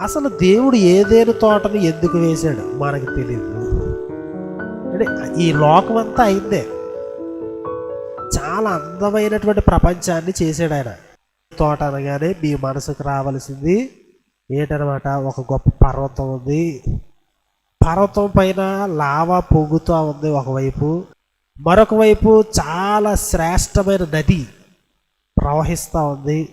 అసలు దేవుడు ఏదేను తోటను ఎందుకు వేశాడు? మనకు తెలియదు అంటే ఈ లోకం అంతా అయిందే. చాలా అందమైనటువంటి ప్రపంచాన్ని చేశాడు ఆయన. తోట అనగానే మీ మనసుకు రావాల్సింది ఏంటనమాట? ఒక గొప్ప పర్వతం ఉంది. పర్వతం పైన లావా పొంగుతూ ఉంది ఒకవైపు. మరొక వైపు చాలా శ్రేష్టమైన నది. ప్రవహిస్తూ ఉంది.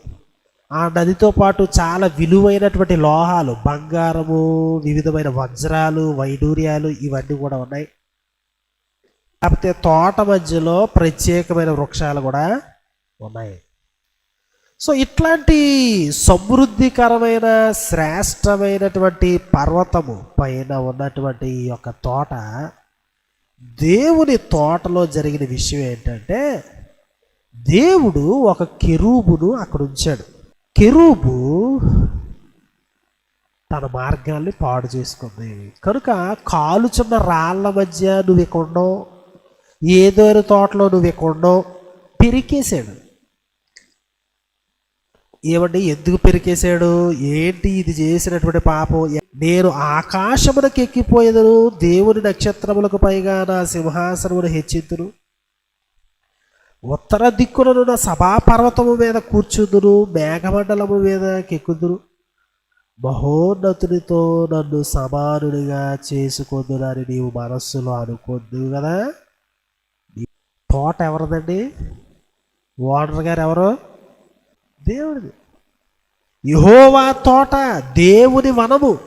ఆ నదితో పాటు చాలా విలువైనటువంటి లోహాలు బంగారము వివిధమైన వజ్రాలు వైడూర్యాలు ఇవన్నీ కూడా ఉన్నాయి. కాకపోతే తోట మధ్యలో ప్రత్యేకమైన వృక్షాలు కూడా ఉన్నాయి. సో ఇట్లాంటి సమృద్ధికరమైన శ్రేష్టమైనటువంటి పర్వతము పైన ఉన్నటువంటి ఈ యొక్క తోట దేవుని తోటలో జరిగిన విషయం ఏంటంటే దేవుడు ఒక కెరూబును అక్కడ ఉంచాడు. కెరూబు తన మార్గాల్ని పాడు చేసుకుంది. కనుక కాలుచున్న రాళ్ళ మధ్య నువ్వు ఇక్కడ ఉండవు ఏదో తోటలో నువ్వు ఇక్కడ ఉండవు పెరికేశాడు. ఏమండి? ఎందుకు పెరికేశాడు? ఏంటి ఇది చేసినటువంటి పాపం? నేను ఆకాశమునకు ఎక్కిపోయేదను దేవుని నక్షత్రములకు పైగా నా సింహాసనమును హెచ్చింతును. ఉత్తర దిక్కులను సభాపర్వతము మీద కూర్చుందురు మేఘమండలము మీద కెక్కుదురు. మహోన్నతునితో నన్ను సమానుడిగా చేసుకుందునని నీవు మనస్సులో అనుకుందు కదా. తోట ఎవరిదండి? ఓనర్ గారు ఎవరు? దేవుడిది. యహోవా తోట దేవుని వనము.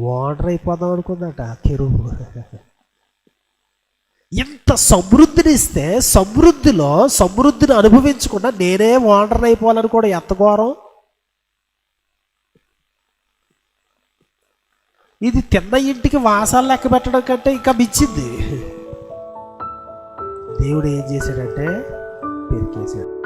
ఓనర్ అయిపోదాం అనుకుందట కెరువు ఇంత సమృద్ధిని ఇస్తే సమృద్ధిలో సమృద్ధిని అనుభవించకుండా నేనే వాండర్ అయిపోవాలని కూడా ఎంత ఘోరం? ఇది తిన్న ఇంటికి వాసాలు లెక్క పెట్టడం కంటే ఇంకా మిచ్చింది దేవుడు ఏం చేశాడంటే పెరికేశాడు